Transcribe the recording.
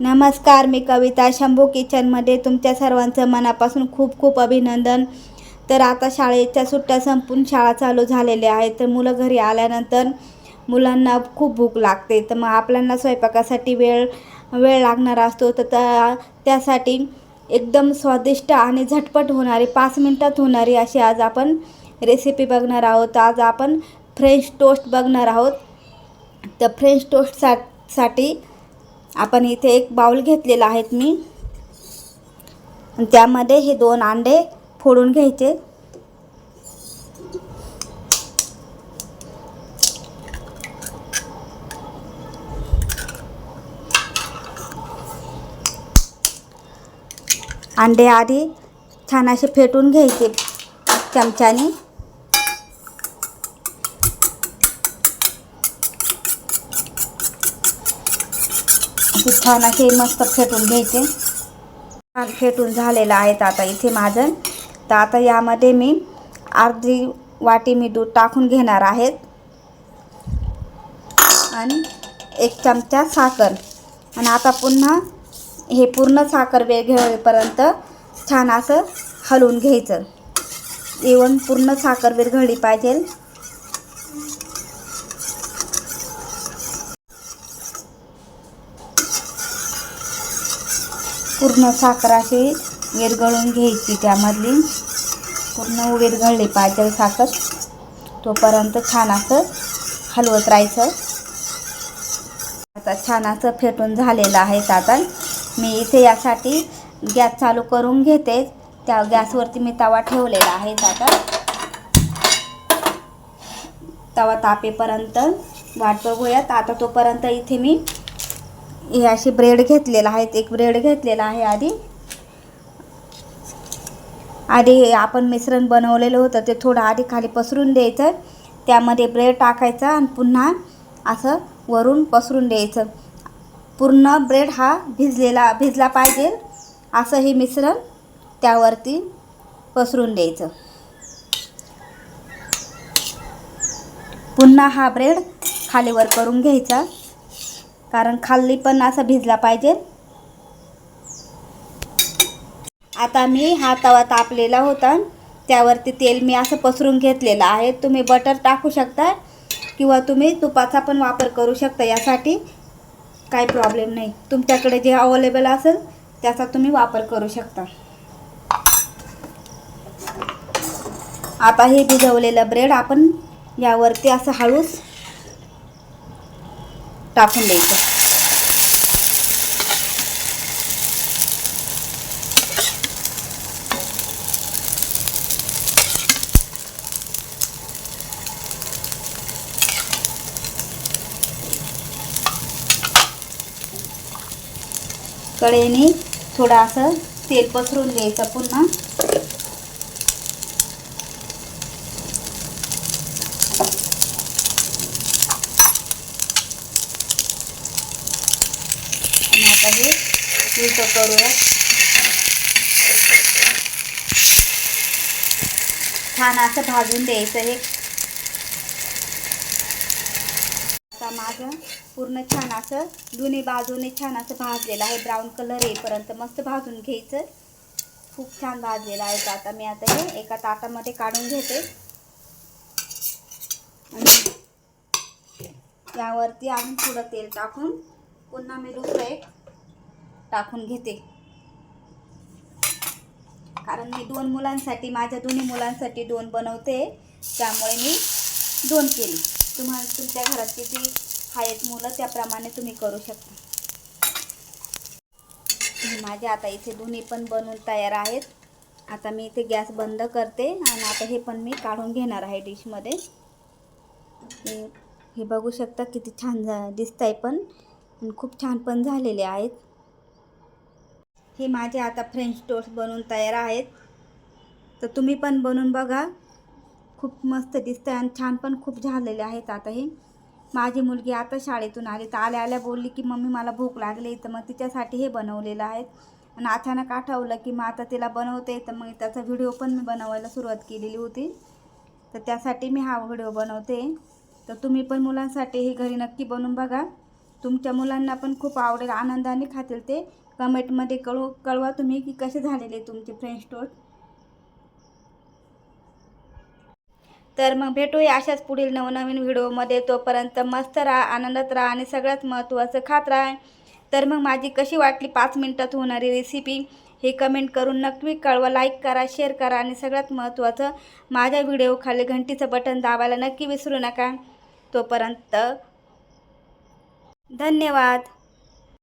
नमस्कार मी कविता शंभू किचनमध्ये तुमच्या सर्वांचं मनापासून खूप खूप अभिनंदन. तर आता शाळेच्या सुट्ट्या संपून शाळा चालू झालेल्या आहेत तर मुलं घरी आल्यानंतर मुलांना खूप भूक लागते. तर मग आपल्याला स्वयंपाकासाठी वेळ वेळ लागणार असतो. तर त्या त्यासाठी एकदम स्वादिष्ट आणि झटपट होणारी पाच मिनटात होणारी अशी आज आपण रेसिपी बघणार आहोत. आज आपण फ्रेंच टोस्ट बघणार आहोत. तर फ्रेंच टोस्ट सा साठी आपण इथे एक बाउल घेतलेला आहेत मी. त्यामध्ये हे दोन अंडे फोडून घ्यायचे. अंडे आधी छान असे फेटून घ्यायचे चमच्याने. अशी छान असे मस्त फेटून घ्यायचे. छान फेटून झालेलं आहेत आता इथे माझं. तर आता यामध्ये मी अर्धी वाटी मी दूध टाकून घेणार आहेत. आणि एक चमचा साखर. आणि आता पुन्हा हे पूर्ण साखर विरघळेपर्यंत छान असं हलवून घ्यायचं. इवन पूर्ण साखर विरघळली पाहिजे. पूर्ण साखर अशी विरघळून घ्यायची त्यामधली. पूर्ण विरघळली पाहिजे साखर. तोपर्यंत छान असं हलवत राहायचं. आता छान असं फेटून झालेलं आहे आता मी इथे यासाठी गॅस चालू करून घेते. त्या गॅसवरती मी तवा ठेवलेला आहे आता तवा तापेपर्यंत वाट बघूयात. आता तोपर्यंत इथे मी हे अशी ब्रेड घेतलेला आहे एक ब्रेड घेतलेला आहे आधी. आधी हे आपण मिश्रण बनवलेलं होतं ते थोडं आधी खाली पसरून द्यायचं. त्यामध्ये ब्रेड टाकायचा आणि पुन्हा असं वरून पसरून द्यायचं. पूर्ण ब्रेड हा भिजलेला भिजला पाहिजे. असं हे मिश्रण त्यावरती पसरून द्यायचं. पुन्हा हा ब्रेड खालीवर करून घ्यायचा. कारण खाल्ली पण असा भिजला पाहिजे. आता मी हा तवा तापलेला होता. त्यावरती तेल मी असं पसरून घेतलेलं आहे. तुम्ही बटर टाकू शकता किंवा तुम्ही तुपाचा पण वापर करू शकता यासाठी. काही प्रॉब्लेम नाही. तुमच्याकडे जे अवेलेबल असेल त्याचा तुम्ही वापर करू शकता. आता हे भिजवलेलं ब्रेड आपण यावरती असं हळूस टाकून द्यायचं. कडेने थोडं असं तेल पसरून घ्यायचं पुन्हा आता हे मिक्स करूया. छान असं भाजून द्यायचं हे. आता माझं पूर्ण छान असं दोन्ही बाजूने छान असं भाजलेलं आहे. ब्राऊन कलर येईपर्यंत मस्त भाजून घ्यायचं. खूप छान भाजलेलं आहे तर आता मी आता हे एका ताटामध्ये काढून घेते. आणि यावरती अजून थोडं तेल टाकून पुन्हा मी दुसरं एक टाकून घेते. कारण मी दोन मुलांसाठी माझ्या दोन्ही मुलांसाठी दोन बनवते. त्यामुळे मी दोन केली. तुम्हाला तुमच्या घरात किती आहेत मुलं त्याप्रमाणे तुम्ही करू शकता. माझे आता इथे दोन्ही पण बनवून तयार आहेत. आता मी इथे गॅस बंद करते आणि आता हे पण मी काढून घेणार आहे डिशमध्ये. हे हे बघू शकता किती छान झा दिसत आहे पण. आणि खूप छान पण झालेले आहेत. हे माझे आता फ्रेंच टोस्ट बनवून तयार आहेत. तर तुम्ही पण बनवून बघा. खूप मस्त दिसतं आणि छान पण खूप झालेले आहेत आता हे. माझी मुलगी आता शाळेतून आली. तर आल्या आल्या बोलली की मम्मी मला भूक लागली. तर मग तिच्यासाठी हे बनवलेलं आहे आणि अचानक आठवलं की मग आता तिला बनवते. तर मग त्याचा व्हिडिओ पण मी बनवायला सुरुवात केलेली होती. तर त्यासाठी मी हा व्हिडिओ बनवते. तर तुम्ही पण मुलांसाठी हे घरी नक्की बनवून बघा. तुमच्या मुलांना पण खूप आवडेल आनंदाने खातील ते. कमेंटमध्ये कळव कळवा तुम्ही की कसे झालेले तुमचे फ्रेंच टोस्ट तर मग भेटूया अशाच पुढील नवनवीन व्हिडिओमध्ये. तोपर्यंत मस्त राहा आनंदात राहा आणि सगळ्यात महत्त्वाचं खात राहा. तर मग माझी कशी वाटली पाच मिनटात होणारी रेसिपी हे कमेंट करून नक्की कळवा लाईक करा शेअर करा आणि सगळ्यात महत्त्वाचं माझ्या व्हिडिओ खाली घंटीचं बटन दाबायला नक्की विसरू नका. तोपर्यंत धन्यवाद.